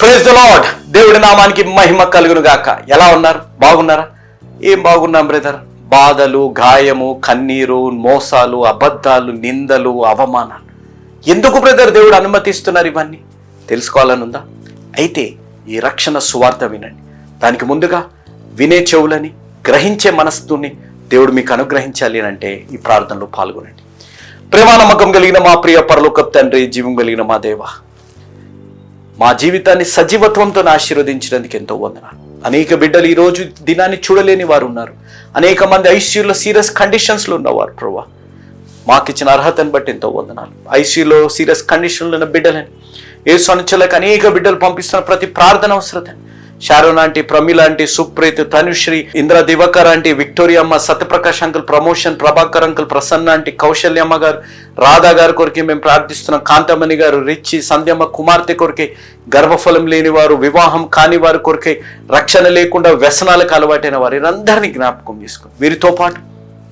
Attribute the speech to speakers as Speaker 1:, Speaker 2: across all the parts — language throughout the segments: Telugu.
Speaker 1: ప్రేజ్ ద లాడ్ దేవుడి నామానికి మహిమ కలుగును గాక. ఎలా ఉన్నారు? బాగున్నారా? ఏం బాగున్నాం బ్రదర్ బాధలు గాయము కన్నీరు మోసాలు అబద్ధాలు నిందలు అవమానాలు. ఎందుకు బ్రదర్ దేవుడు అనుమతిస్తున్నారు ఇవన్నీ? తెలుసుకోవాలని ఉందా అయితే ఈ రక్షణ సువార్త వినండి. దానికి ముందుగా వినే చెవులని గ్రహించే మనస్సుని దేవుడు మీకు అనుగ్రహించాలి అని అంటే ఈ ప్రార్థనలో పాల్గొనండి. ప్రేమ నమ్మకం కలిగిన మా ప్రియ పరలోకప్ తండ్రి జీవం కలిగిన మా దేవ మా జీవితాన్ని సజీవత్వంతో ఆశీర్వదించినందుకు ఎంతో వందనాలు. అనేక బిడ్డలు ఈరోజు దినాన్ని చూడలేని వారు ఉన్నారు. అనేక మంది ఐసీయూలో సీరియస్ కండిషన్స్లో ఉన్నవారు ప్రభా. మాకిచ్చిన అర్హతను బట్టి ఎంతో వందనాలు. ఐసీయూలో సీరియస్ కండిషన్లో ఉన్న బిడ్డలని ఏ సొనచలకు అనేక బిడ్డలు పంపిస్తున్న ప్రతి ప్రార్థన అవసరం షారో లాంటి ప్రమి లాంటి సుప్రీత్ తనుశ్రీ ఇంద్ర దివకర్ లాంటి విక్టోరియమ్మ Satyaprakash uncle promotion Prabhakar uncle Prasanna aunty కౌశల్యమ్మ గారు రాధా గారి కొరికి మేము ప్రార్థిస్తున్నాం. కాంతమణి గారు రిచ్చి సంధ్యమ్మ కుమార్తె కొరికే గర్భఫలం లేని వారు వివాహం కాని వారి కొరికే రక్షణ లేకుండా వ్యసనాలకు అలవాటైన వారు వీరందరినీ జ్ఞాపకం చేసుకోండి వీరితో పాటు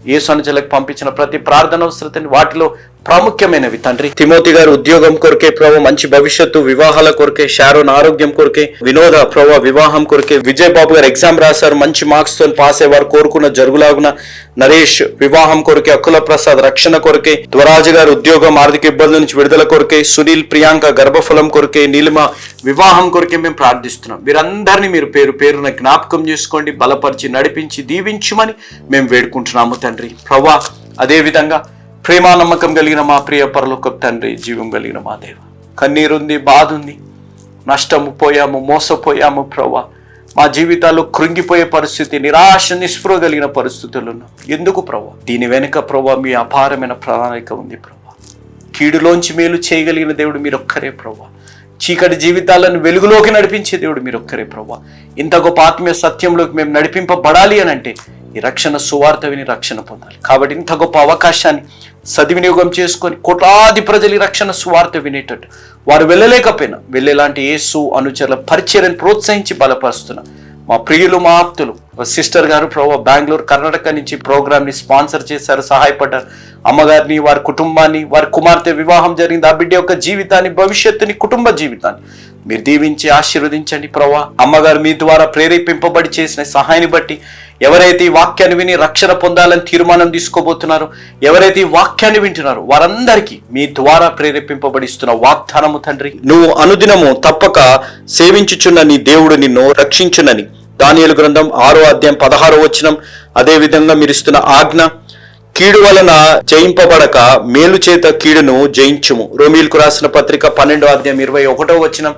Speaker 1: ఏ సనుజలకు పంపించిన ప్రతి ప్రార్థన అవసరతని వాటిలో ప్రాముఖ్యమైనవి తండ్రి. తిమోతి గారు ఉద్యోగం కొరకే ప్రభావ మంచి భవిష్యత్తు వివాహాల కొరకే షారోన్ ఆరోగ్యం కొరకే వినోద ప్రభావ వివాహం కొరకే. విజయ్ బాబు గారు ఎగ్జామ్ రాశారు మంచి మార్క్స్తో పాస్ అయ్యేవారు కోరుకున్న జరుగులాగున నరేష్ వివాహం కొరకే అక్కుల ప్రసాద్ రక్షణ కొరకే ధ్వరాజు గారు ఉద్యోగం ఆర్థిక ఇబ్బందుల నుంచి విడుదల కొరకే సునీల్ ప్రియాంక గర్భఫలం కొరకే నీలిమ వివాహం కొరకే మేము ప్రార్థిస్తున్నాం. వీరందరినీ మీరు పేరు పేరున జ్ఞాపకం చేసుకోండి బలపరిచి నడిపించి దీవించుమని మేము వేడుకుంటున్నాము తండ్రి. ప్రభా అదేవిధంగా ప్రేమా నమ్మకం కలిగిన మా ప్రియ పరలోక తండ్రి జీవం కలిగిన మా దేవ. కన్నీరుంది బాధ ఉంది నష్టము పోయాము మోసపోయాము ప్రభా మా జీవితాలు కృంగిపోయే పరిస్థితి నిరాశ నిస్పృహ కలిగిన పరిస్థితులు ఉన్నాం ఎందుకు ప్రభా దీని వెనుక ప్రభా మీ అపారమైన ప్రణాళిక ఉంది ప్రభా కీడులోంచి మేలు చేయగలిగిన దేవుడు మీరు ఒక్కరే ప్రభా చీకటి జీవితాలను వెలుగులోకి నడిపించే దేవుడు మీరు ఒక్కరే ప్రభా ఇంత గొప్ప ఆత్మీయ సత్యంలోకి మేము నడిపింపబడాలి అని అంటే ఈ రక్షణ సువార్త విని రక్షణ పొందాలి. కాబట్టి ఇంత గొప్ప అవకాశాన్ని సద్వినియోగం చేసుకొని కోట్లాది ప్రజలు ఈ రక్షణ సువార్త వినేటట్టు. వారు వెళ్ళలేకపోయినా వెళ్ళేలాంటి యేసు అనుచరుల పరిచర్యను ప్రోత్సహించి బలపరుస్తున్నా మా ప్రియులు మా ఆప్తులు. సిస్టర్ గారు ప్రభావ బెంగళూరు కర్ణాటక నుంచి ప్రోగ్రామ్ని స్పాన్సర్ చేశారు సహాయపడ్డారు. అమ్మగారిని వారి కుటుంబాన్ని వారి కుమార్తె వివాహం జరిగింది. ఆ బిడ్డ యొక్క జీవితాన్ని భవిష్యత్తుని కుటుంబ జీవితాన్ని మీరు దీవించి ఆశీర్వదించండి ప్రభా. అమ్మగారు మీ ద్వారా ప్రేరేపింపబడి చేసిన సహాయాన్ని బట్టి ఎవరైతే ఈ వాక్యాన్ని విని రక్షణ పొందాలని తీర్మానం తీసుకోబోతున్నారో ఎవరైతే ఈ వాక్యాన్ని వింటున్నారో వారందరికీ మీ ద్వారా ప్రేరేపింపబడిస్తున్న వాగ్దానము తండ్రి. నువ్వు అనుదినము తప్పక సేవించుచున్న నీ దేవుడు నిన్ను రక్షించునని. దానియలు గ్రంథం ఆరో అధ్యాయం పదహారో వచనం. అదే విధంగా మీరు ఇస్తున్న ఆజ్ఞ కీడు వలన జయింపబడక మేలు చేత కీడును జయించుము. రోమిల్కు రాసిన పత్రిక పన్నెండో అధ్యాయం ఇరవై ఒకటో వచ్చిన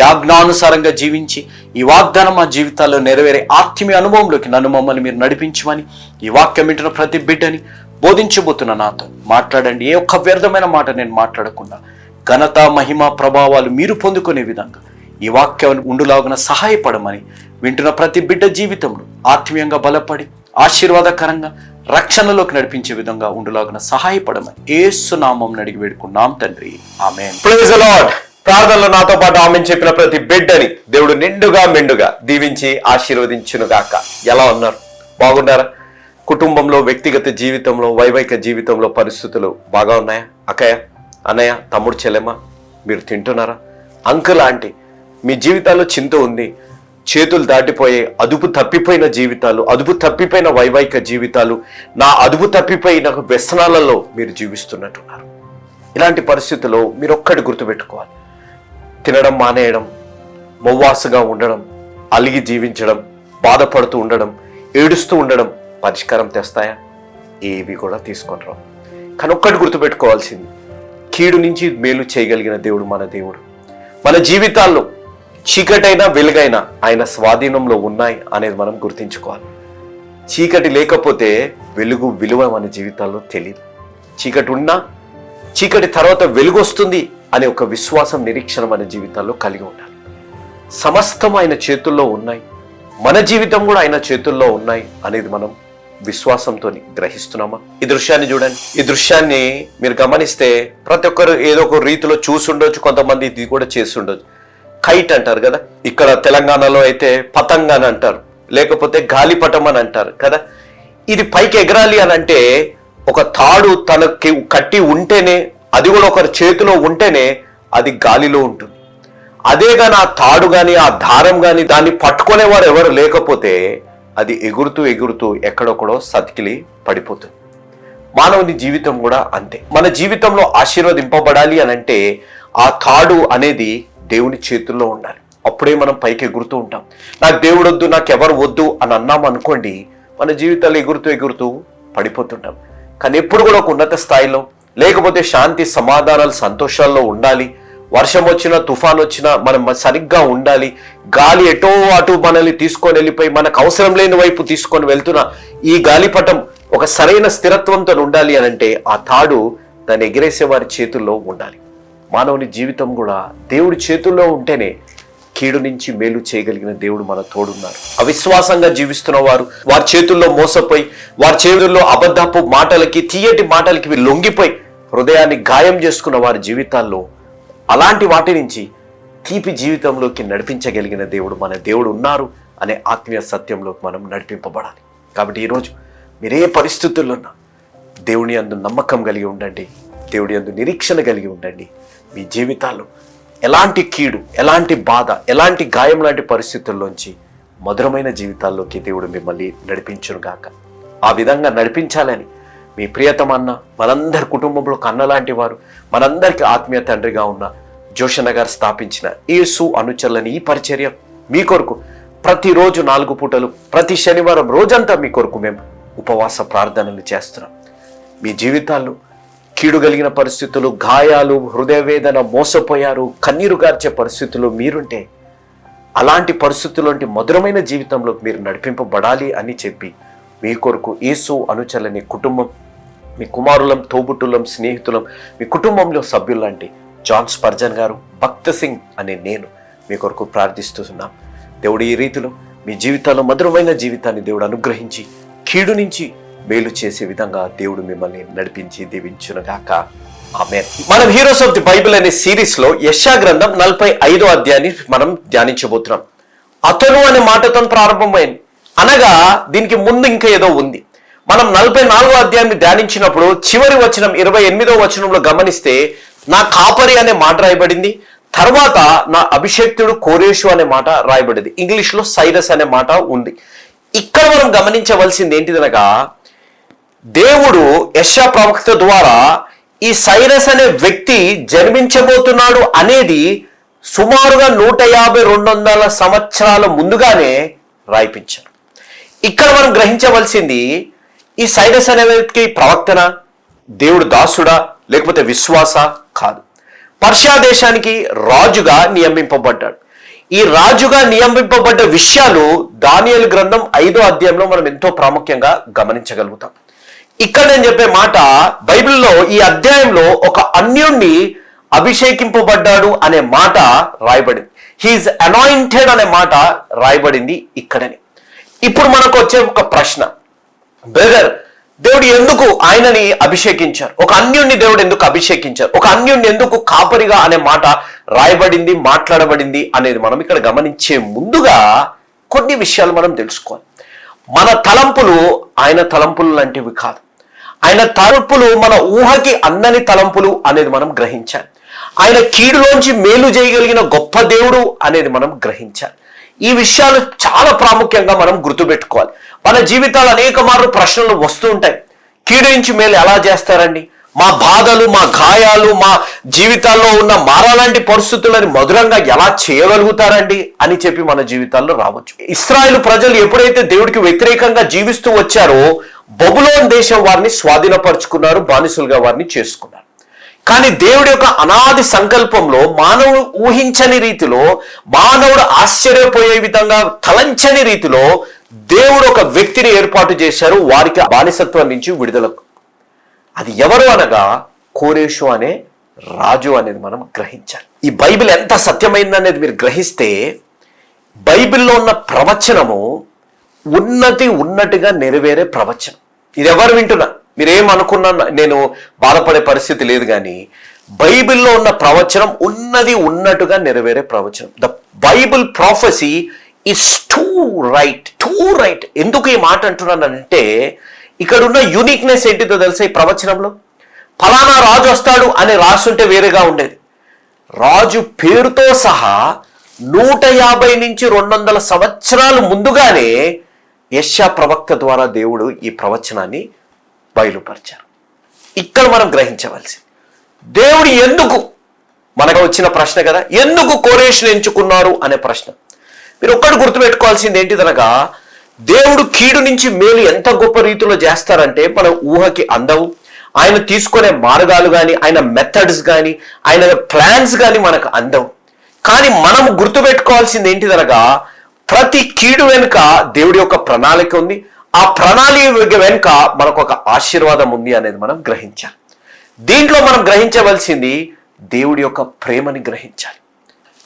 Speaker 1: యాజ్ఞానుసారంగా జీవించి ఈ వాగ్దానం మా జీవితాల్లో నెరవేరే ఆత్మీయ అనుభవంలోకి నన్ను మమ్మల్ని మీరు నడిపించమని ఈ వాక్యం వింటున్న ప్రతి బిడ్డని బోధించబోతున్న నాతో. మాట్లాడండి ఏ ఒక్క వ్యర్థమైన మాట నేను మాట్లాడకుండా. ఘనత మహిమ ప్రభావాలు మీరు పొందుకునే విధంగా. ఈ వాక్యం ఉండులాగున సహాయపడమని వింటున్న ప్రతి బిడ్డ జీవితంలో ఆత్మీయంగా బలపడి ఆశీర్వాదకరంగా రక్షణలోకి నడిపించే విధంగా ఉండులాగిన సహాయపడమని ఏసునామం అడిగి వేడుకున్నాం తండ్రి. ఆమె ప్రార్థనలో నాతో పాటు ఆమె చెప్పిన ప్రతి బిడ్డని దేవుడు నిండుగా మెండుగా దీవించి ఆశీర్వదించును గాక ఎలా ఉన్నారు? బాగున్నారా? కుటుంబంలో వ్యక్తిగత జీవితంలో వైవాహిక జీవితంలో పరిస్థితులు బాగా ఉన్నాయా? అక్కయ్య అన్నయ్య తమ్ముడు చెల్లెమ్మ మీరు తింటున్నారా? అంకుల్ ఆంటీ మీ జీవితాల్లో చింత ఉంది. చేతులు దాటిపోయే అదుపు తప్పిపోయిన జీవితాలు అదుపు తప్పిపోయిన వైవాహిక జీవితాలు నా అదుపు తప్పిపోయిన వ్యసనాలలో మీరు జీవిస్తున్నట్టున్నారు. ఇలాంటి పరిస్థితుల్లో మీరు ఒక్కటి గుర్తుపెట్టుకోవాలి. తినడం మానేయడం మొవ్వాసుగా ఉండడం అలిగి జీవించడం బాధపడుతూ ఉండడం ఏడుస్తూ ఉండడం పరిష్కారం తెస్తాయా? ఏవి కూడా తీసుకొని రావు. కానీ ఒక్కటి గుర్తుపెట్టుకోవాల్సింది. కీడు నుంచి మేలు చేయగలిగిన దేవుడు మన దేవుడు. మన జీవితాల్లో చీకటైనా వెలుగైనా ఆయన స్వాధీనంలో ఉన్నాయి అనేది మనం గుర్తించుకోవాలి. చీకటి లేకపోతే వెలుగు విలువ మన జీవితాల్లో తెలియదు చీకటి ఉన్నా చీకటి తర్వాత వెలుగు వస్తుంది అనే ఒక విశ్వాసం నిరీక్షణ మన జీవితాల్లో కలిగి ఉండాలి. సమస్తం ఆయన చేతుల్లో ఉన్నాయి. మన జీవితం కూడా ఆయన చేతుల్లో ఉన్నాయి అనేది మనం విశ్వాసంతో గ్రహిస్తున్నామా? ఈ దృశ్యాన్ని చూడండి. ఈ దృశ్యాన్ని మీరు గమనిస్తే ప్రతి ఒక్కరు ఏదో ఒక రీతిలో చూసి ఉండొచ్చు కొంతమంది ఇది కూడా చేసి ఉండొచ్చు. కైట్ అంటారు కదా? ఇక్కడ తెలంగాణలో అయితే పతంగ అని అంటారు. లేకపోతే గాలిపటం అని అంటారు కదా? ఇది పైకి ఎగరాలి అని అంటే ఒక తాడు తనకి కట్టి ఉంటేనే అది కూడా ఒకరి చేతిలో ఉంటేనే అది గాలిలో ఉంటుంది.
Speaker 2: అదే కానీ ఆ తాడు కానీ ఆ దారం కానీ దాన్ని పట్టుకునేవారు ఎవరు లేకపోతే అది ఎగురుతూ ఎగురుతూ ఎక్కడొక్కడో సతికిలి పడిపోతుంది. మానవుని జీవితం కూడా అంతే. మన జీవితంలో ఆశీర్వదింపబడాలి అని అంటే ఆ తాడు అనేది దేవుని చేతుల్లో ఉండాలి. అప్పుడే మనం పైకి ఎగురుతూ ఉంటాం. నాకు దేవుడు వద్దు నాకు ఎవరు వద్దు అని అన్నాం అనుకోండి మన జీవితాలు ఎగురుతూ ఎగురుతూ పడిపోతుంటాం. కానీ ఎప్పుడు కూడా ఒక ఉన్నత స్థాయిలో లేకపోతే శాంతి సమాధానాలు సంతోషాల్లో ఉండాలి. వర్షం వచ్చినా తుఫాన్ వచ్చినా మనం సరిగ్గా ఉండాలి. గాలి ఎటో అటు మనల్ని తీసుకొని వెళ్ళిపోయి మనకు అవసరం లేని వైపు తీసుకొని వెళ్తున్న ఈ గాలిపటం ఒక సరైన స్థిరత్వంతో ఉండాలి అని అంటే ఆ తాడు దాన్ని ఎగిరేసే వారి చేతుల్లో ఉండాలి. మానవుని జీవితం కూడా దేవుడి చేతుల్లో ఉంటేనే కీడు నుంచి మేలు చేయగలిగిన దేవుడు మన తోడున్నారు. అవిశ్వాసంగా జీవిస్తున్న వారు వారి చేతుల్లో మోసపోయి వారి చేతుల్లో అబద్ధపు మాటలకి తీయటి మాటలకి లొంగిపోయి హృదయాన్ని గాయం చేసుకున్న వారి జీవితాల్లో అలాంటి వాటి నుంచి తీపి జీవితంలోకి నడిపించగలిగిన దేవుడు మన దేవుడు ఉన్నారు అనే ఆత్మీయ సత్యంలోకి మనం నడిపింపబడాలి. కాబట్టి ఈరోజు మీరే పరిస్థితుల్లో ఉన్నా దేవుని అందు నమ్మకం కలిగి ఉండండి. దేవుడి అందు నిరీక్షణ కలిగి ఉండండి. మీ జీవితాల్లో ఎలాంటి కీడు ఎలాంటి బాధ ఎలాంటి గాయం లాంటి పరిస్థితుల్లోంచి మధురమైన జీవితాల్లోకి దేవుడు మిమ్మల్ని నడిపించును గాక ఆ విధంగా నడిపించాలని మీ ప్రియతమన్న మనందరి కుటుంబంలో కన్నలాంటి వారు మనందరికీ ఆత్మీయ తండ్రిగా ఉన్న జోషన్న గారు స్థాపించిన ఏసు అనుచరులని ఈ పరిచర్య మీ కొరకు ప్రతిరోజు నాలుగు పూటలు ప్రతి శనివారం రోజంతా మీ కొరకు మేము ఉపవాస ప్రార్థనలు చేస్తున్నాం. మీ జీవితాల్లో కీడు కలిగిన పరిస్థితులు గాయాలు హృదయవేదన మోసపోయారు కన్నీరు గార్చే పరిస్థితులు మీరుంటే అలాంటి పరిస్థితులంటి మధురమైన జీవితంలో మీరు నడిపింపబడాలి అని చెప్పి మీ కొరకు యేసు అనుచలని కుటుంబం మీ కుమారులం తోబుట్టులం స్నేహితులం మీ కుటుంబంలో సభ్యులంటి జాన్ స్పర్జన్ గారు భక్త సింగ్ అనే నేను మీ కొరకు ప్రార్థిస్తున్నాం. దేవుడు ఈ రీతిలో మీ జీవితాల్లో మధురమైన జీవితాన్ని దేవుడు అనుగ్రహించి కీడు నుంచి మేలు చేసే విధంగా దేవుడు మిమ్మల్ని నడిపించి దీవించునుగాక. ఆమె మనం హీరోస్ ఆఫ్ ది బైబిల్ అనే సిరీస్లో యశా గ్రంథం నలభై ఐదో అధ్యాయాన్ని మనం ధ్యానించబోతున్నాం. అతను అనే మాటతో ప్రారంభమైంది. అనగా దీనికి ముందు ఇంకా ఏదో ఉంది. మనం నలభై నాలుగో అధ్యాయాన్ని ధ్యానించినప్పుడు చివరి వచనం ఇరవై ఎనిమిదో వచనంలో గమనిస్తే నా కాపరి అనే మాట రాయబడింది. తర్వాత నా అభిషేక్తుడు కోరేషు అనే మాట రాయబడింది. ఇంగ్లీష్లో సైరస్ అనే మాట ఉంది. ఇక్కడ మనం గమనించవలసింది ఏంటిదనగా దేవుడు యశా ప్రవక్త ద్వారా ఈ సైరస్ అనే వ్యక్తి జన్మించబోతున్నాడు అనేది సుమారుగా నూట యాభై రెండు వందల సంవత్సరాల ముందుగానే రాయిపించారు. ఇక్కడ మనం గ్రహించవలసింది ఈ సైరస్ అనే వ్యక్తి ప్రవక్తన? దేవుడు దాసుడా? లేకపోతే విశ్వాస? కాదు. పర్షియా దేశానికి రాజుగా నియమింపబడ్డాడు. ఈ రాజుగా నియమింపబడ్డ విషయాలు దానియలు గ్రంథం ఐదో అధ్యాయంలో మనం ఎంతో ప్రాముఖ్యంగా గమనించగలుగుతాం. ఇక్కడ నేను చెప్పే మాట బైబిల్లో ఈ అధ్యాయంలో ఒక అన్యుణ్ణి అభిషేకింపబడ్డాడు అనే మాట రాయబడింది. హీఈస్ అనాయింటెడ్ అనే మాట రాయబడింది ఇక్కడని. ఇప్పుడు మనకు వచ్చే ఒక ప్రశ్న. బ్రదర్ దేవుడు ఎందుకు ఆయనని అభిషేకించారు? ఒక అన్యుణ్ణి దేవుడు ఎందుకు అభిషేకించారు? ఒక అన్యుణ్ణి ఎందుకు కాపరిగా అనే మాట రాయబడింది మాట్లాడబడింది అనేది మనం ఇక్కడ గమనించే ముందుగా కొన్ని విషయాలు మనం తెలుసుకోవాలి. మన తలంపులు ఆయన తలంపులు లాంటివి కాదు. ఆయన తలుపులు మన ఊహకి అందని తలంపులు అనేది మనం గ్రహించాం ఆయన కీడులోంచి మేలు చేయగలిగిన గొప్ప దేవుడు అనేది మనం గ్రహించాలి. ఈ విషయాలు చాలా ప్రాముఖ్యంగా మనం గుర్తుపెట్టుకోవాలి. మన జీవితాలు అనేక మార్లు ప్రశ్నలు వస్తూ ఉంటాయి. కీడు నుంచి మేలు ఎలా చేస్తారండి? మా బాధలు మా గాయాలు మా జీవితాల్లో ఉన్న మారాలాంటి పరిస్థితులని మధురంగా ఎలా చేయగలుగుతారండి అని చెప్పి మన జీవితాల్లో రావచ్చు. ఇస్రాయేల్ ప్రజలు ఎప్పుడైతే దేవుడికి వ్యతిరేకంగా జీవిస్తూ వచ్చారో బబులోన్ దేశం వారిని స్వాధీనపరుచుకున్నారు బానిసులుగా వారిని చేసుకున్నారు. కానీ దేవుడి యొక్క అనాది సంకల్పంలో మానవుడు ఊహించని రీతిలో మానవుడు ఆశ్చర్యపోయే విధంగా తలంచని రీతిలో దేవుడు ఒక వ్యక్తిని ఏర్పాటు చేశారు వారికి బానిసత్వం నుంచి విడుదలకు అది ఎవరు అనగా కోరేషు అనే రాజు అనేది మనం గ్రహించాలి. ఈ బైబిల్ ఎంత సత్యమైందనేది మీరు గ్రహిస్తే బైబిల్లో ఉన్న ప్రవచనము ఉన్నతి ఉన్నట్టుగా నెరవేరే ప్రవచనం. ఇది ఎవరు వింటున్నా మీరేమనుకున్నా నేను బాధపడే పరిస్థితి లేదు కానీ బైబిల్లో ఉన్న ప్రవచనం ఉన్నది ఉన్నట్టుగా నెరవేరే ప్రవచనం. The Bible prophecy is too right too right ఎందుకు ఈ మాట అంటున్నానంటే ఇక్కడ ఉన్న యూనిక్నెస్ ఏంటిదో తెలుసా ఈ ప్రవచనంలో? ఫలానా రాజు వస్తాడు అని రాసుంటే వేరేగా ఉండేది. రాజు పేరుతో సహా నూట యాభై నుంచి రెండు వందల సంవత్సరాలు ముందుగానే యశా ప్రవక్త ద్వారా దేవుడు ఈ ప్రవచనాన్ని బయలుపరిచారు. ఇక్కడ మనం గ్రహించవలసింది దేవుడు ఎందుకు మనకు వచ్చిన ప్రశ్న కదా? ఎందుకు కోరేషన్ ఎంచుకున్నారు అనే ప్రశ్న. మీరు ఒక్కటి గుర్తుపెట్టుకోవాల్సింది ఏంటిదనగా దేవుడు కీడు నుంచి మేలు ఎంత గొప్ప రీతిలో చేస్తారంటే మన ఊహకి అందవు. ఆయన తీసుకునే మార్గాలు కానీ ఆయన మెథడ్స్ కానీ ఆయన ప్లాన్స్ కానీ మనకు అందవు. కానీ మనం గుర్తుపెట్టుకోవాల్సింది ఏంటిదనగా ప్రతి కీడు వెనుక దేవుడి యొక్క ప్రణాళిక ఉంది. ఆ ప్రణాళిక వెనుక మనకు ఒక ఆశీర్వాదం ఉంది అనేది మనం గ్రహించాలి. దీంట్లో మనం గ్రహించవలసింది దేవుడి యొక్క ప్రేమని గ్రహించాలి.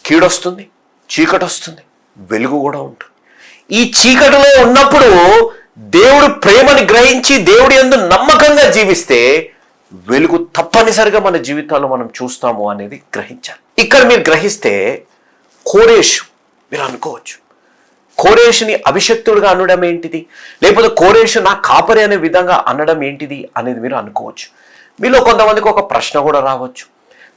Speaker 2: కీడొస్తుంది చీకటి వస్తుంది వెలుగు కూడా ఉంటుంది. ఈ చీకటిలో ఉన్నప్పుడు దేవుడు ప్రేమని గ్రహించి దేవుడి యందు నమ్మకంగా జీవిస్తే వెలుగు తప్పనిసరిగా మన జీవితాల్లో మనం చూస్తాము అనేది గ్రహించాలి. ఇక్కడ మీరు గ్రహిస్తే కోరేషు మీరు అనుకోవచ్చు. కోరేషుని అభిషక్తుడుగా అనడం ఏంటిది? లేకపోతే కోరేషు నా కాపరి అనే విధంగా అనడం ఏంటిది అనేది మీరు అనుకోవచ్చు. మీలో కొంతమందికి ఒక ప్రశ్న కూడా రావచ్చు.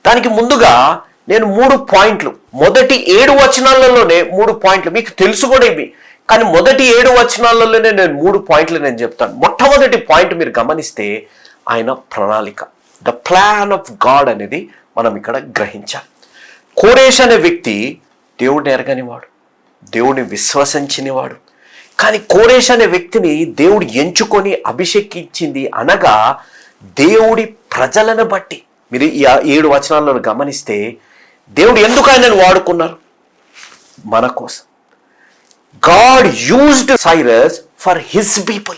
Speaker 2: దానికి ముందుగా నేను మూడు పాయింట్లు. మొదటి ఏడు వచనాలలోనే మూడు పాయింట్లు. మీకు తెలుసు కూడా ఇవి. కానీ మొదటి ఏడు వచనాలలోనే నేను మూడు పాయింట్లు నేను చెప్తాను. మొట్టమొదటి పాయింట్ మీరు గమనిస్తే ఆయన ప్రణాళిక. ద ప్లాన్ ఆఫ్ గాడ్ అనేది మనం ఇక్కడ గ్రహించాలి. కోరేష్ అనే వ్యక్తి దేవుడిని ఎరగనివాడు. దేవుడిని విశ్వసించినవాడు కానీ కోరేష్ అనే వ్యక్తిని దేవుడు ఎంచుకొని అభిషేకించింది అనగా దేవుడి ప్రజలను బట్టి. మీరు ఈ ఏడు వచనాలను గమనిస్తే దేవుడు ఎందుకు ఆయనను వాడుకున్నారు? మన కోసం. God used Cyrus for his people.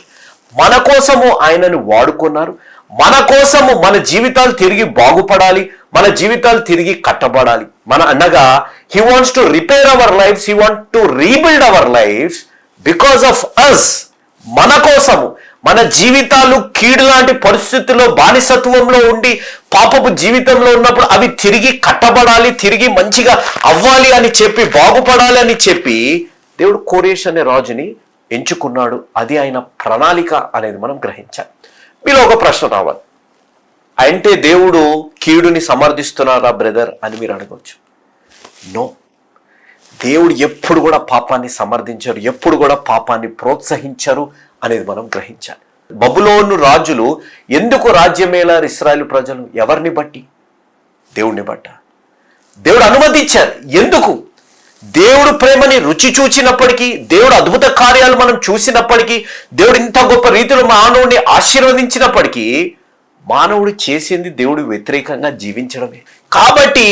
Speaker 2: మన కోసము ఆయనను వాడుకున్నారు. మన కోసము మన జీవితాలు తిరిగి బాగుపడాలి. మన జీవితాలు తిరిగి కట్టబడాలి. మన అనగా he wants to repair our lives he want to rebuild our life because of us మన కోసము మన జీవితాలు కీడు లాంటి పరిస్థితుల్లో బానిసత్వంలో ఉండి పాపపు జీవితంలో ఉన్నప్పుడు అవి తిరిగి కట్టబడాలి తిరిగి మంచిగా అవ్వాలి అని చెప్పి బాగుపడాలి అని చెప్పి దేవుడు కోరేష్ అనే రాజుని ఎంచుకున్నాడు. అది ఆయన ప్రణాళిక అనేది మనం గ్రహించాలి. మీలో ఒక ప్రశ్న రావాలి. అంటే దేవుడు కీడుని సమర్థిస్తున్నారా బ్రదర్? అని మీరు అడగవచ్చు నో. దేవుడు ఎప్పుడు కూడా పాపాన్ని సమర్థించరు ఎప్పుడు కూడా పాపాన్ని ప్రోత్సహించరు అనేది మనం గ్రహించాలి. బబులోను రాజులు ఎందుకు రాజ్యమేలారు ఇస్రాయల్ ప్రజలు ఎవరిని బట్టి? దేవుడిని బట్ట. దేవుడు అనుమతించారు. ఎందుకు? దేవుడు ప్రేమని రుచి చూచినప్పటికీ దేవుడు అద్భుత కార్యాలు మనం చూసినప్పటికీ దేవుడు ఇంత గొప్ప రీతిలో మానవుడిని ఆశీర్వదించినప్పటికీ మానవుడు చేసింది దేవుడు వ్యతిరేకంగా జీవించడమే. కాబట్టి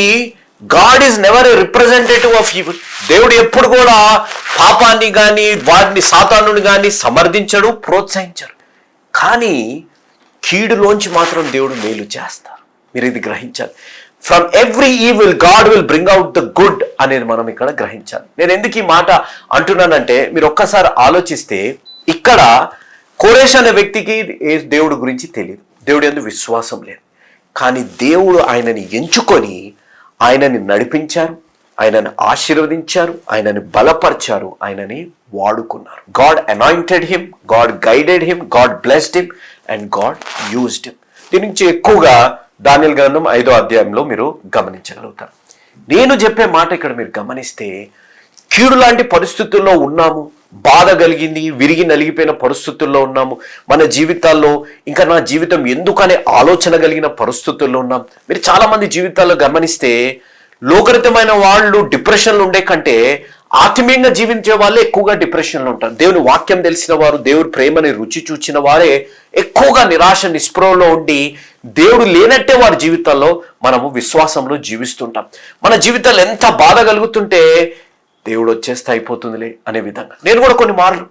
Speaker 2: God is never a representative of evil దేవుడు ఎప్పుడు కూడా పాపాన్ని కానీ వాటిని సాతానుని కానీ సమర్థించడు ప్రోత్సహించడు. కానీ కీడులోంచి మాత్రం దేవుడు మేలు చేస్తారు. మీరు ఇది గ్రహించాలి. From every evil God will bring out the good అనేది మనం ఇక్కడ గ్రహించాలి. నేను ఎందుకు ఈ మాట అంటున్నానంటే మీరు ఒక్కసారి ఆలోచిస్తే ఇక్కడ కోరేష్ అనే వ్యక్తికి ఏ దేవుడి గురించి తెలియదు దేవుడు ఎందుకు విశ్వాసం లేదు. కానీ దేవుడు ఆయనని ఎంచుకొని ఆయనని నడిపించారు ఆయనను ఆశీర్వదించారు ఆయనని బలపరిచారు ఆయనని వాడుకున్నారు. God anointed him God guided him God blessed him and God used him దీని నుంచి ఎక్కువగా దానిల్ గ్రంథం ఐదో అధ్యాయంలో మీరు గమనించగలుగుతారు. నేను చెప్పే మాట ఇక్కడ మీరు గమనిస్తే కీడు లాంటి పరిస్థితుల్లో ఉన్నాము. బాధ కలిగింది విరిగి నలిగిపోయిన పరిస్థితుల్లో ఉన్నాము. మన జీవితాల్లో ఇంకా నా జీవితం ఎందుకనే ఆలోచన కలిగిన పరిస్థితుల్లో ఉన్నాం. మీరు చాలా మంది జీవితాల్లో గమనిస్తే లోకరితమైన వాళ్ళు డిప్రెషన్లు ఉండే కంటే ఆత్మీయంగా జీవించే వాళ్ళే ఎక్కువగా డిప్రెషన్లో ఉంటారు. దేవుని వాక్యం తెలిసిన వారు దేవుడి ప్రేమని రుచి చూచిన వారే ఎక్కువగా నిరాశ నిస్పృహలో ఉండి దేవుడు లేనట్టే వారి జీవితాల్లో మనము విశ్వాసంలో జీవిస్తుంటాం. మన జీవితాలు ఎంత బాధ కలుగుతుంటే దేవుడు వచ్చేస్తే అయిపోతుందిలే అనే విధంగా. నేను కూడా కొన్ని మార్లు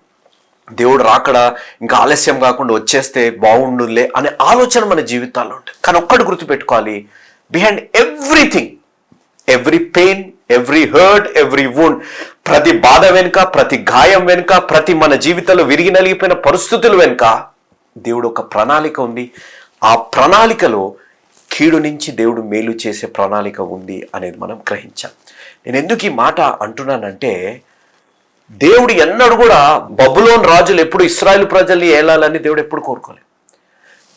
Speaker 2: దేవుడు రాకడా ఇంకా ఆలస్యం కాకుండా వచ్చేస్తే బాగుండులే అనే ఆలోచన మన జీవితాల్లో ఉంటుంది. కానీ ఒక్కటి గుర్తుపెట్టుకోవాలి. Behind everything every pain every hurt every wound ప్రతి బాధ వెనుక ప్రతి గాయం వెనుక ప్రతి మన జీవితంలో విరిగి నలిగిపోయిన పరిస్థితుల వెనుక దేవుడు ఒక ప్రణాళిక ఉంది. ఆ ప్రణాళికలో కీడు నుంచి దేవుడు మేలు చేసే ప్రణాళిక ఉంది అనేది మనం గ్రహించాం నేను ఎందుకు ఈ మాట అంటున్నానంటే దేవుడు ఎన్నడు కూడా బబులోన్ రాజులు ఎప్పుడు ఇస్రాయల్ ప్రజల్ని ఏలాలని దేవుడు ఎప్పుడు కోరుకోలేదు.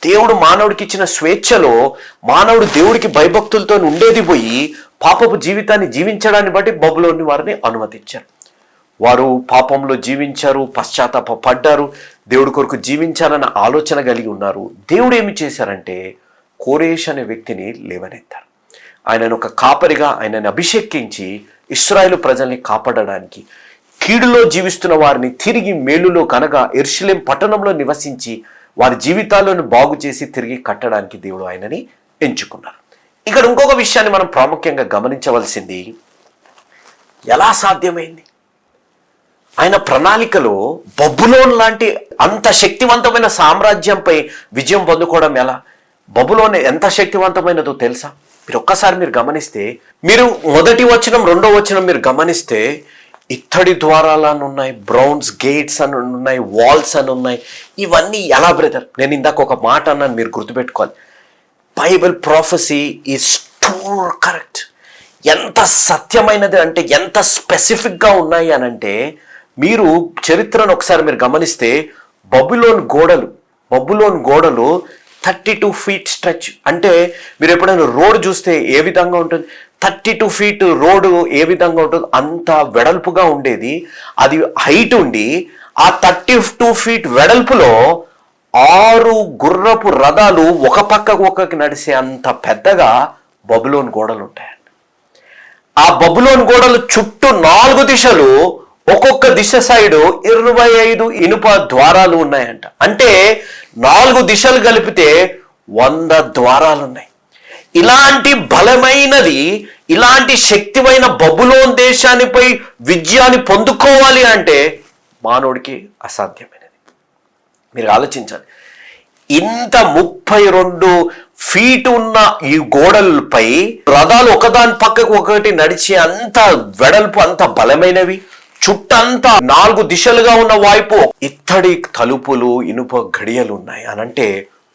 Speaker 2: దేవుడు మానవుడికి ఇచ్చిన స్వేచ్ఛలో మానవుడు దేవుడికి భయభక్తులతో ఉండేది పోయి పాపపు జీవితాన్ని జీవించడాన్ని బట్టి బబులోని వారిని అనుమతించారు. వారు పాపంలో జీవించారు పశ్చాత్తాప పడ్డారు దేవుడి కొరకు జీవించాలన్న ఆలోచన కలిగి ఉన్నారు. దేవుడు ఏమి చేశారంటే కోరేష్ అనే వ్యక్తిని లేవనెత్తారు. ఆయనను ఒక కాపరిగా ఆయనను అభిషేకించి ఇస్రాయేల్ ప్రజల్ని కాపాడడానికి కీడులో జీవిస్తున్న వారిని తిరిగి మేలులో కనగా ఎర్షిలేం పట్టణంలో నివసించి వారి జీవితాలను బాగు చేసి తిరిగి కట్టడానికి దేవుడు ఆయనని ఎంచుకున్నారు. ఇక్కడ ఇంకొక విషయాన్ని మనం ప్రాముఖ్యంగా గమనించవలసింది ఎలా సాధ్యమైంది? ఆయన ప్రణాళికలో బబులోన్ లాంటి అంత శక్తివంతమైన సామ్రాజ్యంపై విజయం పొందుకోవడం ఎలా? బబులోన్ ఎంత శక్తివంతమైనదో తెలుసా? మీరు ఒక్కసారి మీరు గమనిస్తే మీరు మొదటి వచనం రెండో వచనం మీరు గమనిస్తే ఇత్తడి ద్వారాలను ఉన్నాయి బ్రౌన్స్ గేట్స్ అని ఉన్నాయి వాల్స్ అని ఉన్నాయి. ఇవన్నీ ఎలా బ్రదర్? నేను ఇందాక ఒక మాట అన్నాను మీరు గుర్తుపెట్టుకోవాలి. Bible prophecy is store correct ఎంత సత్యమైనది అంటే ఎంత స్పెసిఫిక్గా ఉన్నాయి అని అంటే మీరు చరిత్రను ఒకసారి మీరు గమనిస్తే బబులోన్ గోడలు బబులోన్ గోడలు థర్టీ టూ ఫీట్ స్ట్రెచ్. అంటే మీరు ఎప్పుడైనా రోడ్ చూస్తే ఏ విధంగా ఉంటుంది? థర్టీ టూ ఫీట్ రోడ్డు ఏ విధంగా ఉంటుంది? అంత వెడల్పుగా ఉండేది. అది హైట్ ఉండి ఆ థర్టీ టూ ఫీట్ వెడల్పులో ఆరు గుర్రపు రథాలు ఒక పక్కకు ఒక్కకి నడిసే అంత పెద్దగా బబులోన్ గోడలు ఉంటాయండి ఆ బబులోన్ గోడలు చుట్టూ నాలుగు దిశలు ఒక్కొక్క దిశ సైడు ఇరవై ఐదు ఇనుప ద్వారాలు ఉన్నాయంట. అంటే నాలుగు దిశలు కలిపితే వంద ద్వారాలు ఉన్నాయి ఇలాంటి బలమైనది ఇలాంటి శక్తిమైన బబులోన్ దేశానిపై విజయాన్ని పొందుకోవాలి అంటే మానవుడికి అసాధ్యమైనది. మీరు ఆలోచించాలి. ఇంత ముప్పై రెండు ఫీట్ ఉన్న ఈ గోడలపై రథాలు ఒకదాని పక్కకు ఒకటి నడిచి అంత వెడల్పు అంత బలమైనవి. చుట్టంతా నాలుగు దిశలుగా ఉన్న వైపు ఇత్తడి తలుపులు ఇనుప గడియలు ఉన్నాయి అనంటే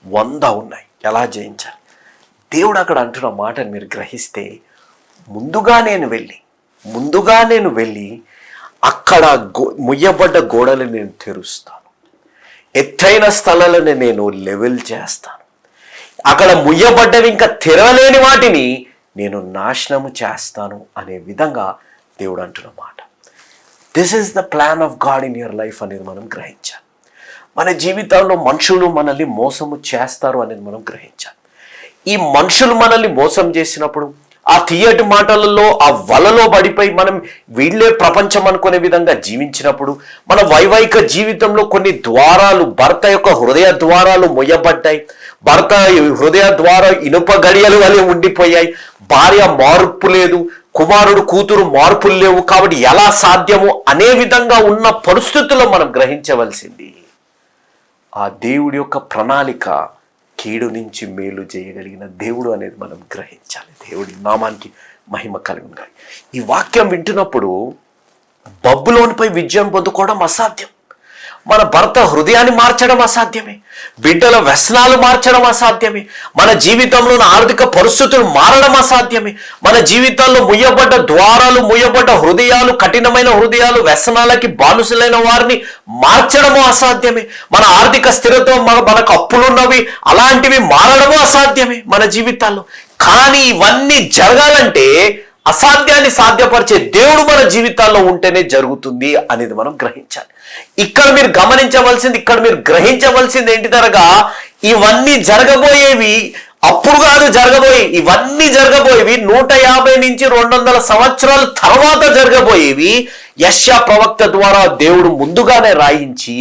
Speaker 2: వంద ఉన్నాయి. ఎలా జయించాలి? దేవుడు అక్కడ అంటున్న మాటను మీరు గ్రహిస్తే ముందుగా నేను వెళ్ళి ముందుగా నేను వెళ్ళి అక్కడ గో ముయ్యబడ్డ గోడలు నేను తెరుస్తాను. ఎత్తైన స్థలాలను నేను లెవెల్ చేస్తాను. అక్కడ ముయ్యబడ్డవి ఇంకా తెరవలేని వాటిని నేను నాశనము చేస్తాను అనే విధంగా దేవుడు అంటున్న మాట. This is the plan of God in your life అనేది మనం గ్రహించాలి. మన జీవితంలో మనుషులు మనల్ని మోసము చేస్తారు అనేది మనం గ్రహించాలి. ఈ మనుషులు మనల్ని మోసం చేసినప్పుడు ఆ తీయటి మాటలలో ఆ వలలో పడిపోయి మనం వీళ్ళే ప్రపంచం అనుకునే విధంగా జీవించినప్పుడు మన వైవాహిక జీవితంలో కొన్ని ద్వారాలు భర్త యొక్క హృదయ ద్వారాలు మొయ్యబడ్డాయి. భర్త హృదయ ద్వారా ఇనుప గడియలు వలె ఉండిపోయాయి. భార్య మార్పు లేదు. కుమారుడు కూతురు మార్పులు లేవు కాబట్టి ఎలా సాధ్యము అనే విధంగా ఉన్న పరిస్థితుల్లో మనం గ్రహించవలసింది. ఆ దేవుడి యొక్క ప్రణాళిక కీడు నుంచి మేలు చేయగలిగిన దేవుడు అనేది మనం గ్రహించాలి. దేవుడి నామానికి మహిమ కలుగును ఈ వాక్యం వింటున్నప్పుడు బబ్బులోనిపై విజయం పొందుకోవడం అసాధ్యం. మన భర్త హృదయాన్ని మార్చడం అసాధ్యమే. బిడ్డల వ్యసనాలు మార్చడం అసాధ్యమే. మన జీవితంలో ఆర్థిక పరిస్థితులు మారడం అసాధ్యమే. మన జీవితాల్లో ముయ్యబడ్డ ద్వారాలు ముయ్యబడ్డ హృదయాలు కఠినమైన హృదయాలు వ్యసనాలకి బానుసులైన వారిని మార్చడము అసాధ్యమే. మన ఆర్థిక స్థిరత్వం మన మనకు అప్పులున్నవి అలాంటివి మారడము అసాధ్యమే మన జీవితాల్లో. కానీ ఇవన్నీ జరగాలంటే అసాధ్యాన్ని సాధ్యపరిచే దేవుడు మన జీవితాల్లో ఉంటేనే జరుగుతుంది అనేది మనం గ్రహించాలి. ఇక్కడ మీరు గమనించవలసింది ఇక్కడ మీరు గ్రహించవలసింది ఏంటి తరగా ఇవన్నీ జరగబోయేవి అప్పుడు కాదు జరగబోయే ఇవన్నీ జరగబోయేవి నూట యాభై నుంచి రెండు వందల సంవత్సరాల తర్వాత జరగబోయేవి యశ్యా ప్రవక్త ద్వారా దేవుడు ముందుగానే రాయించి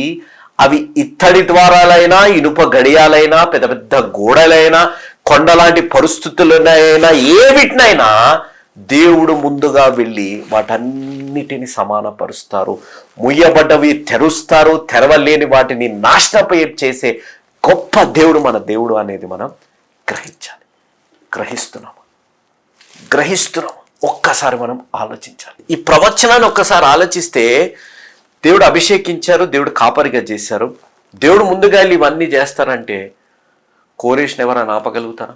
Speaker 2: అవి ఇత్తడి ద్వారాలైనా ఇనుప గడియాలైనా పెద్ద పెద్ద గోడలైనా కొండలాంటి పరిస్థితులనైనా ఏ వీటినైనా దేవుడు ముందుగా వెళ్ళి వాటన్నిటిని సమానపరుస్తారు. ముయ్యబడ్డవి తెరుస్తారు తెరవలేని వాటిని నాశనపై చేసే గొప్ప దేవుడు మన దేవుడు అనేది మనం గ్రహించాలి. గ్రహిస్తున్నాము. గ్రహిస్తున్నాము. ఒక్కసారి మనం ఆలోచించాలి. ఈ ప్రవచనాన్ని ఒక్కసారి ఆలోచిస్తే దేవుడు అభిషేకించారు దేవుడు కాపరిగా చేశారు. దేవుడు ముందుగా వెళ్ళి ఇవన్నీ చేస్తారంటే కోరేష్ని ఎవరైనా ఆపగలుగుతారా?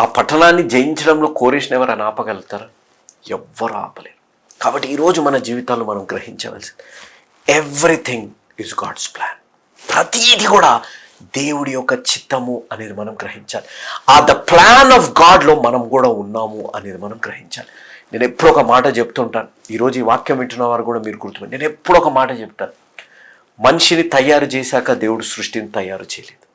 Speaker 2: ఆ పట్టణాన్ని జయించడంలో కోరేసిన ఎవరైనా ఆపగలుగుతారా? ఎవ్వరు ఆపలేరు. కాబట్టి ఈరోజు మన జీవితాల్లో మనం గ్రహించవలసింది ఎవ్రీథింగ్ ఈజ్ గాడ్స్ ప్లాన్ ప్రతీది కూడా దేవుడి యొక్క చిత్తము అనేది మనం గ్రహించాలి. ఆ ద ప్లాన్ ఆఫ్ గాడ్లో మనం కూడా ఉన్నాము అనేది మనం గ్రహించాలి. నేను ఎప్పుడు ఒక మాట చెప్తుంటాను ఈరోజు ఈ వాక్యం వింటున్న వారు కూడా మీరు గుర్తుపెట్టి నేను ఎప్పుడు ఒక మాట చెప్తాను. మనిషిని తయారు చేశాక దేవుడు సృష్టిని తయారు చేయలేదు.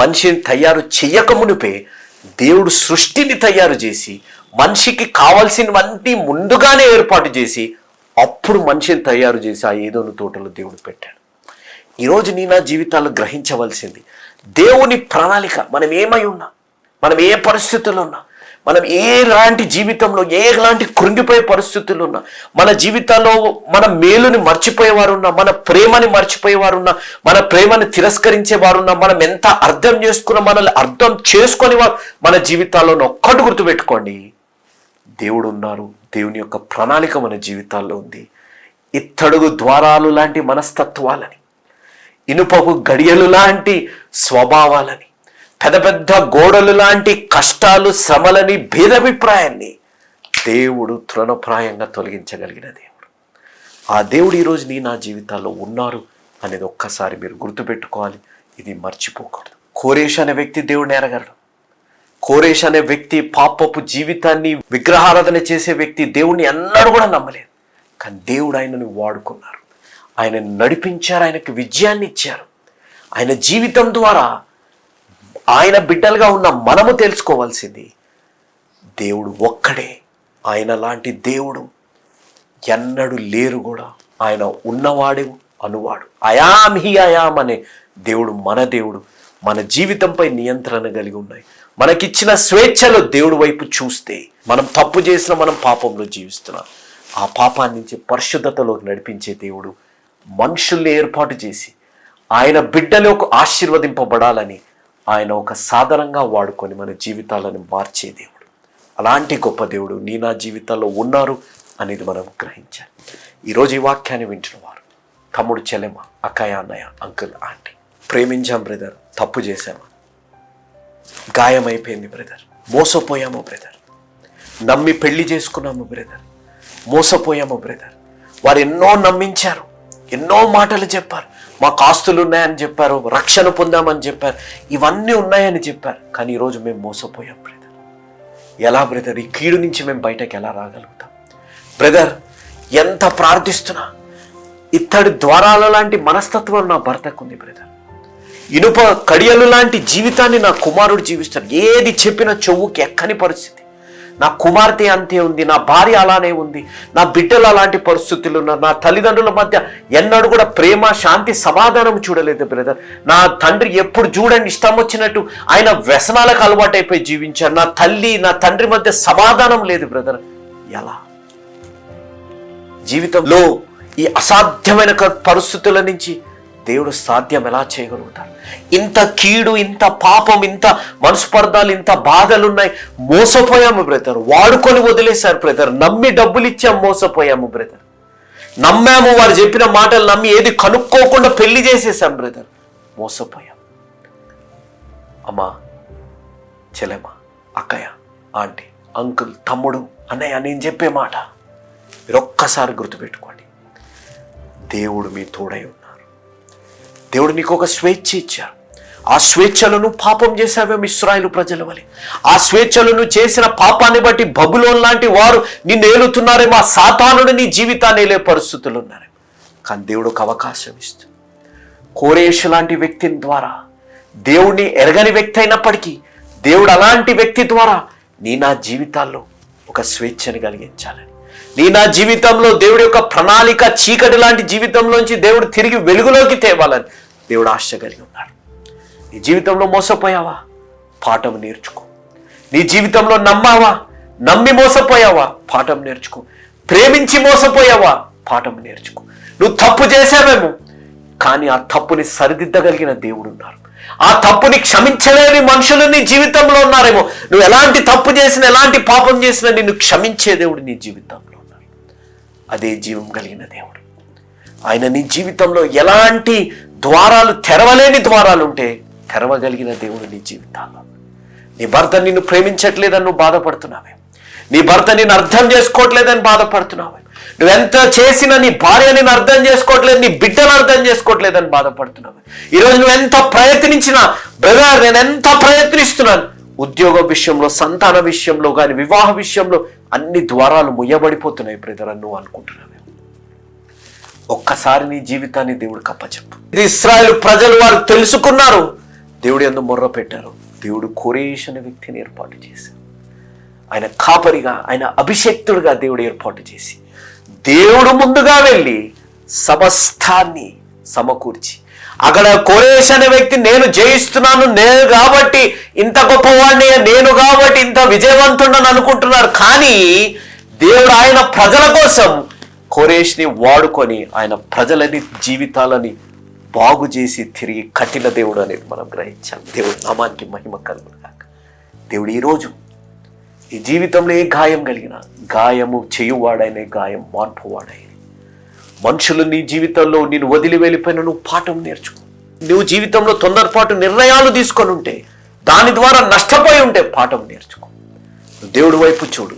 Speaker 2: మనిషిని తయారు చేయకమునిపే దేవుడు సృష్టిని తయారు చేసి మనిషికి కావాల్సినవన్నీ ముందుగానే ఏర్పాటు చేసి అప్పుడు మనిషిని తయారు చేసి ఆ ఏదోను తోటలో దేవుడు పెట్టాడు. ఈరోజు నీ నా జీవితాల్లో గ్రహించవలసింది దేవుని ప్రణాళిక మనం ఏమై ఉన్నా మనం ఏ పరిస్థితుల్లో ఉన్నా మనం ఏలాంటి జీవితంలో ఏలాంటి కృంగిపోయే పరిస్థితులు ఉన్నా మన జీవితాల్లో మన మేలుని మర్చిపోయేవారున్నా మన ప్రేమని మర్చిపోయేవారున్నా మన ప్రేమని తిరస్కరించే వారున్నా మనం ఎంత అర్థం చేసుకున్న మనల్ని అర్థం చేసుకొని వారు మన జీవితాల్లోనే ఒక్కటి గుర్తుపెట్టుకోండి. దేవుడు ఉన్నారు. దేవుని యొక్క ప్రణాళిక మన జీవితాల్లో ఉంది. ఇత్తడుగు ద్వారాలు లాంటి మనస్తత్వాలని ఇనుపపు గడియలు లాంటి స్వభావాలని పెద్ద పెద్ద గోడలు లాంటి కష్టాలు శ్రమలని భేదాభిప్రాయాన్ని దేవుడు తృణప్రాయంగా తొలగించగలిగిన దేవుడు. ఆ దేవుడు ఈరోజు నీ నా జీవితాల్లో ఉన్నారు అనేది ఒక్కసారి మీరు గుర్తుపెట్టుకోవాలి. ఇది మర్చిపోకూడదు. కోరేష్ అనే వ్యక్తి దేవుడిని ఎరగలడు. కోరేష్ అనే వ్యక్తి పాపపు జీవితాన్ని విగ్రహారాధన చేసే వ్యక్తి దేవుడిని ఎన్నడూ కూడా నమ్మలేదు. కానీ దేవుడు ఆయనను వాడుకున్నారు. ఆయన నడిపించారు ఆయనకు విజయాన్ని ఇచ్చారు. ఆయన జీవితం ద్వారా ఆయన బిడ్డలుగా ఉన్న మనము తెలుసుకోవాల్సింది దేవుడు ఒక్కడే ఆయన లాంటి దేవుడు ఎన్నడు లేరు కూడా. ఆయన ఉన్నవాడు అనువాడు. అయామ్ హి అయాం అనే దేవుడు మన దేవుడు మన జీవితంపై నియంత్రణ కలిగి ఉన్నాయి. మనకిచ్చిన స్వేచ్ఛలో దేవుడి వైపు చూస్తే మనం తప్పు చేసిన మనం పాపంలో జీవిస్తున్నాం. ఆ పాపాన్ని నుంచి పరిశుద్ధతలోకి నడిపించే దేవుడు మనుషుల్ని ఏర్పాటు చేసి ఆయన బిడ్డలోకి ఆశీర్వదింపబడాలని ఆయన ఒక సాధనంగా వాడుకొని మన జీవితాలను మార్చే దేవుడు. అలాంటి గొప్ప దేవుడు నీ నా జీవితాల్లో ఉన్నారు అనేది మనం గ్రహించాలి. ఈరోజు ఈ వాక్యాన్ని వింటున్న వారు తమ్ముడు చెల్లెమ్మ అక్కయ్య అన్నయ్య అంకుల్ ఆంటీ ప్రేమించాం బ్రదర్ తప్పు చేశామా? గాయమైపోయింది బ్రదర్ మోసపోయాము బ్రదర్ నమ్మి పెళ్ళి చేసుకున్నాము బ్రదర్ మోసపోయాము బ్రదర్. వారు ఎన్నో నమ్మించారు ఎన్నో మాటలు చెప్పారు మాకు ఆస్తులు ఉన్నాయని చెప్పారు రక్షణ పొందామని చెప్పారు. ఇవన్నీ ఉన్నాయని చెప్పారు. కానీ ఈరోజు మేము మోసపోయాం బ్రదర్. ఎలా బ్రదర్? ఈ కీడు నుంచి మేము బయటకు ఎలా రాగలుగుతాం? బ్రదర్ ఎంత ప్రార్థిస్తున్నా ఇత్తడి ద్వారాల లాంటి మనస్తత్వం నా భర్తకు ఉంది బ్రదర్. ఇనుప కడియలు లాంటి జీవితాన్ని నా కుమారుడు జీవిస్తాడు. ఏది చెప్పినా చెవుకి ఎక్కని పరిస్థితి. నా కుమార్తె అంతే ఉంది నా భార్య అలానే ఉంది నా బిడ్డలు అలాంటి పరిస్థితులు ఉన్నారు నా తల్లిదండ్రుల మధ్య ఎన్నడూ కూడా ప్రేమ శాంతి సమాధానం చూడలేదు బ్రదర్ నా తండ్రి ఎప్పుడు చూడండి ఇష్టం వచ్చినట్టు ఆయన వ్యసనాలకు అలవాటైపోయి జీవించారు. నా తల్లి నా తండ్రి మధ్య సమాధానం లేదు బ్రదర్ ఎలా? జీవితంలో ఈ అసాధ్యమైన పరిస్థితుల నుంచి దేవుడు సాధ్యం ఎలా చేయగలుగుతాడు? ఇంత కీడు ఇంత పాపం ఇంత మనస్పర్ధాలు ఇంత బాధలు ఉన్నాయి మోసపోయాము బ్రదర్ వాడుకొని వదిలేశారు బ్రదర్ నమ్మి డబ్బులు ఇచ్చాం మోసపోయాము బ్రదర్ నమ్మాము వారు చెప్పిన మాటలు నమ్మి ఏది కనుక్కోకుండా పెళ్ళి చేసేసాం బ్రదర్ మోసపోయాం. అమ్మా చెలెమ్మ అక్కయ్య ఆంటీ అంకుల్ తమ్ముడు అన్నయ్య నేను చెప్పే మాట. మీరు ఒక్కసారి గుర్తుపెట్టుకోండి. దేవుడు మీ తోడై దేవుడు నీకు ఒక స్వేచ్ఛ ఇచ్చారు ఆ స్వేచ్ఛలను పాపం చేశావేమో ఇస్రాయలు ప్రజల వలె. ఆ స్వేచ్ఛలను చేసిన పాపాన్ని బట్టి బబులోన్ లాంటి వారు నిన్ను ఏలుతున్నారేమో ఆ సాతానుడు నీ జీవితాన్ని ఏలే పరిస్థితులు ఉన్నారేమో. కానీ దేవుడు ఒక అవకాశం ఇస్తుంది కోరేషు లాంటి వ్యక్తి ద్వారా దేవుడిని ఎరగని వ్యక్తి అయినప్పటికీ దేవుడు అలాంటి వ్యక్తి ద్వారా నీ నా జీవితాల్లో ఒక స్వేచ్ఛను కలిగించాలని నీ నా జీవితంలో దేవుడి యొక్క ప్రణాళిక చీకటి లాంటి జీవితంలోంచి దేవుడు తిరిగి వెలుగులోకి తేవాలని దేవుడు ఆశ కలిగి ఉన్నాడు. నీ జీవితంలో మోసపోయావా? పాఠం నేర్చుకో. నీ జీవితంలో నమ్మావా? నమ్మి మోసపోయావా? పాఠం నేర్చుకో. ప్రేమించి మోసపోయావా? పాఠం నేర్చుకో. నువ్వు తప్పు చేసావేమో కానీ ఆ తప్పుని సరిదిద్దగలిగిన దేవుడు ఉన్నారు. ఆ తప్పుని క్షమించలేని మనుషులు నీ జీవితంలో ఉన్నారేమో. నువ్వు ఎలాంటి తప్పు చేసినా ఎలాంటి పాపం చేసినా నిన్ను క్షమించే దేవుడు నీ జీవితంలో ఉన్నారు అదే జీవం కలిగిన దేవుడు. ఆయన నీ జీవితంలో ఎలాంటి ద్వారాలు తెరవలేని ద్వారాలు ఉంటే తెరవగలిగిన దేవుడు నీ జీవితాల్లో. నీ భర్త నిన్ను ప్రేమించట్లేదని నువ్వు బాధపడుతున్నావే. నీ భర్త నిన్ను అర్థం చేసుకోవట్లేదని బాధపడుతున్నావే. నువ్వెంత చేసినా నీ భార్యని నేను అర్థం చేసుకోవట్లేదు నీ బిడ్డను అర్థం చేసుకోవట్లేదని బాధపడుతున్నావు. ఈరోజు నువ్వు ఎంత ప్రయత్నించినా బ్రదర్ నేను ఎంత ప్రయత్నిస్తున్నాను ఉద్యోగ విషయంలో సంతాన విషయంలో కానీ వివాహ విషయంలో అన్ని ద్వారాలు ముయ్యబడిపోతున్నాయి బ్రదర్ అని నువ్వు అనుకుంటున్నావు. ఒక్కసారి నీ జీవితాన్ని దేవుడు కప్పచెప్పు ఇది ఇస్రాయల్ ప్రజలు వారు తెలుసుకున్నారు. దేవుడు ఎందు మొర్ర పెట్టారు. దేవుడు కోరేష్ అనే వ్యక్తిని ఏర్పాటు చేశారు. ఆయన కాపరిగా ఆయన అభిషక్తుడిగా దేవుడు ఏర్పాటు చేసి దేవుడు ముందుగా వెళ్ళి సమస్తాన్ని సమకూర్చి. అక్కడ కోరేష్ అనే వ్యక్తి నేను జయిస్తున్నాను నేను కాబట్టి ఇంత గొప్పవాడిని నేను కాబట్టి ఇంత విజయవంతుడని అనుకుంటున్నారు. కానీ దేవుడు ఆయన ప్రజల కోసం కోరేష్ని వాడుకొని ఆయన ప్రజలని జీవితాలని బాగు చేసి తిరిగి కట్టిన దేవుడు అనేది మనం గ్రహించాం దేవుడు నామానికి మహిమ కలుగును దేవుడు ఈరోజు ఈ జీవితంలో ఏ గాయం కలిగిన గాయము చేయువాడైన గాయం మార్పువాడైన మనుషులు నీ జీవితంలో నేను వదిలి వెళ్ళిపోయిన నువ్వు పాఠం నేర్చుకో. నువ్వు జీవితంలో తొందరపాటు నిర్ణయాలు తీసుకొని ఉంటే దాని ద్వారా నష్టపోయి ఉంటే పాఠం నేర్చుకో. దేవుడి వైపు చూడు.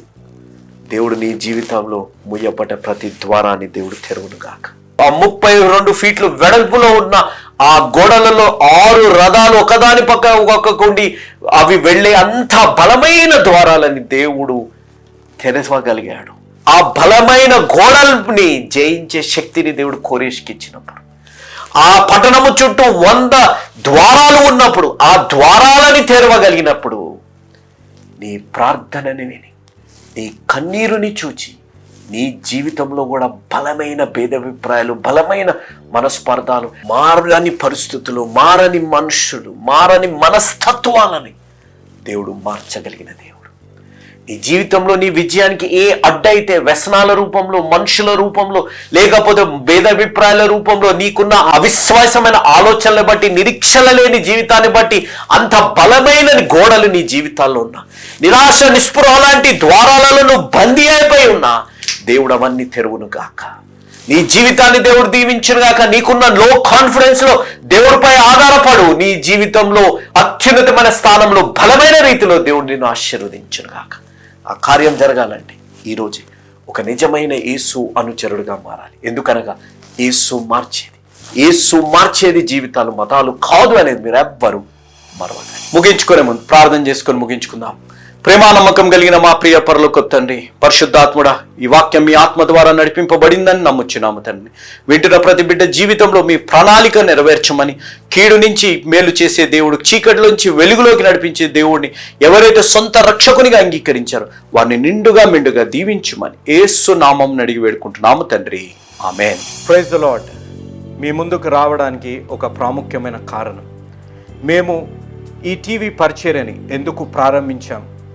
Speaker 2: దేవుడు నీ జీవితంలో ముయ్యబడ్డ ప్రతి ద్వారాన్ని దేవుడు తెరువును గాక ఆ ముప్పై రెండు ఫీట్లు వెడల్పులో ఉన్న ఆ గోడలలో ఆరు రథాలు ఒకదాని పక్క ఒక్కొక్కటి అవి వెళ్ళే అంత బలమైన ద్వారాలని దేవుడు తెరవగలిగాడు. ఆ బలమైన గోడల్ని జయించే శక్తిని దేవుడు కోరేష్కి ఇచ్చినప్పుడు ఆ పట్టణము చుట్టూ వంద ద్వారాలు ఉన్నప్పుడు ఆ ద్వారాలని తెరవగలిగినప్పుడు నీ ప్రార్థనని విని నీ కన్నీరుని చూచి నీ జీవితంలో కూడా బలమైన భేదాభిప్రాయాలు బలమైన మనస్పర్ధాలు మారని పరిస్థితులు మారని మనుషులు మారని మనస్తత్వాలని దేవుడు మార్చగలిగిన దేవుడు. నీ జీవితంలో నీ విజయానికి ఏ అడ్డైతే వ్యసనాల రూపంలో మనుషుల రూపంలో లేకపోతే భేదాభిప్రాయాల రూపంలో నీకున్న అవిశ్వాసమైన ఆలోచనలు బట్టి నిరీక్షణ లేని జీవితాన్ని బట్టి అంత బలమైన గోడలు నీ జీవితాల్లో ఉన్నా. నిరాశ నిస్పృహ లాంటి ద్వారాలలో నువ్వు బందీ అయిపోయి ఉన్నా. దేవుడు అవన్నీ తెరువును గాక. నీ జీవితాన్ని దేవుడు దీవించును గాక. నీకున్న లో కాన్ఫిడెన్స్లో దేవుడిపై ఆధారపడు. నీ జీవితంలో అత్యున్నతమైన స్థానంలో బలమైన రీతిలో దేవుడు నిన్ను ఆశీర్వదించును గాక. ఆ కార్యం జరగాలంటే ఈరోజే ఒక నిజమైన యేసు అనుచరుడుగా మారాలి. ఎందుకనగా యేసు మార్చేది. యేసు మార్చేది జీవితాలు మతాలు కాదు అనేది మీరు ఎవ్వరు మరవకండి. ముగించుకునే ముందు ప్రార్థన చేసుకొని ముగించుకుందాం. ప్రేమ నమ్మకం కలిగిన మా ప్రియ పరులకు తండ్రి పరిశుద్ధాత్ముడా ఈ వాక్యం మీ ఆత్మ ద్వారా నడిపింపబడిందని నమ్ముచున్నాము తండ్రి. వింటున్న ప్రతి బిడ్డ జీవితంలో మీ ప్రణాళిక నెరవేర్చమని కీడు నుంచి మేలు చేసే దేవుడు చీకటిలోంచి వెలుగులోకి నడిపించే దేవుడిని ఎవరైతే సొంత రక్షకునిగా అంగీకరించారో వారిని నిండుగా మెండుగా దీవించమని ఏసు నామం అడిగి వేడుకుంటున్నాము తండ్రి. ఆమెన్.
Speaker 1: ప్రైజ్ ద లాడ్ మీ ముందుకు రావడానికి ఒక ప్రాముఖ్యమైన కారణం. మేము ఈ టీవీ పరిచర్యని ఎందుకు ప్రారంభించాం?